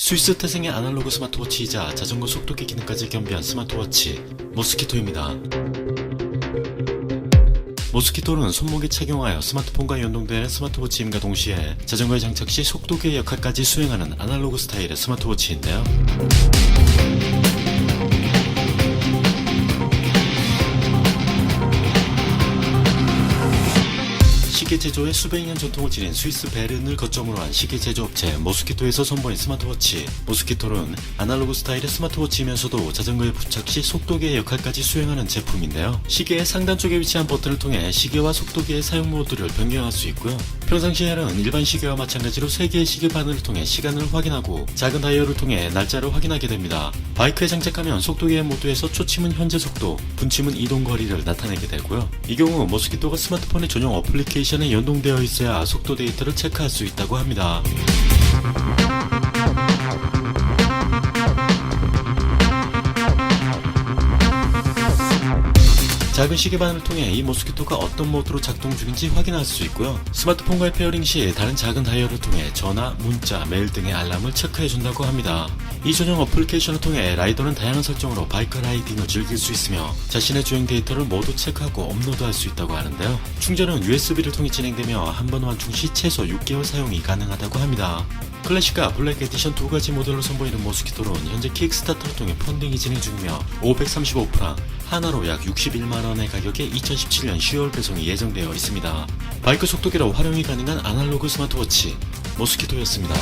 스위스 태생의 아날로그 스마트워치이자 자전거 속도계 기능까지 겸비한 스마트워치 모스키토입니다. 모스키토는 손목에 착용하여 스마트폰과 연동되는 스마트워치임과 동시에 자전거에 장착 시 속도계 역할까지 수행하는 아날로그 스타일의 스마트워치인데요. 시계 제조에 수백 년 전통을 지닌 스위스 베른을 거점으로 한 시계 제조업체 모스키토에서 선보인 스마트워치. 모스키토는 아날로그 스타일의 스마트워치이면서도 자전거에 부착 시 속도계의 역할까지 수행하는 제품인데요. 시계의 상단 쪽에 위치한 버튼을 통해 시계와 속도계의 사용 모드를 변경할 수 있고요. 평상시에는 일반 시계와 마찬가지로 3개의 시계 바늘을 통해 시간을 확인하고 작은 다이얼을 통해 날짜를 확인하게 됩니다. 바이크에 장착하면 속도계 모드에서 초침은 현재 속도, 분침은 이동 거리를 나타내게 되고요. 이 경우 모스키토가 스마트폰의 전용 어플리케이션에 연동되어 있어야 속도 데이터를 체크할 수 있다고 합니다. 작은 시계반을 통해 이 모스키토가 어떤 모드로 작동 중인지 확인할 수 있고요. 스마트폰과의 페어링 시 다른 작은 다이얼을 통해 전화, 문자, 메일 등의 알람을 체크해준다고 합니다. 이 전용 어플리케이션을 통해 라이더는 다양한 설정으로 바이크 라이딩을 즐길 수 있으며 자신의 주행 데이터를 모두 체크하고 업로드할 수 있다고 하는데요. 충전은 USB를 통해 진행되며 한 번 완충 시 최소 6개월 사용이 가능하다고 합니다. 클래식과 블랙 에디션 두 가지 모델로 선보이는 모스키토는 현재 킥스타터를 통해 펀딩이 진행 중이며 535프랑 하나로 약 61만원의 가격에 2017년 10월 배송이 예정되어 있습니다. 바이크 속도계로 활용이 가능한 아날로그 스마트워치 모스키토였습니다.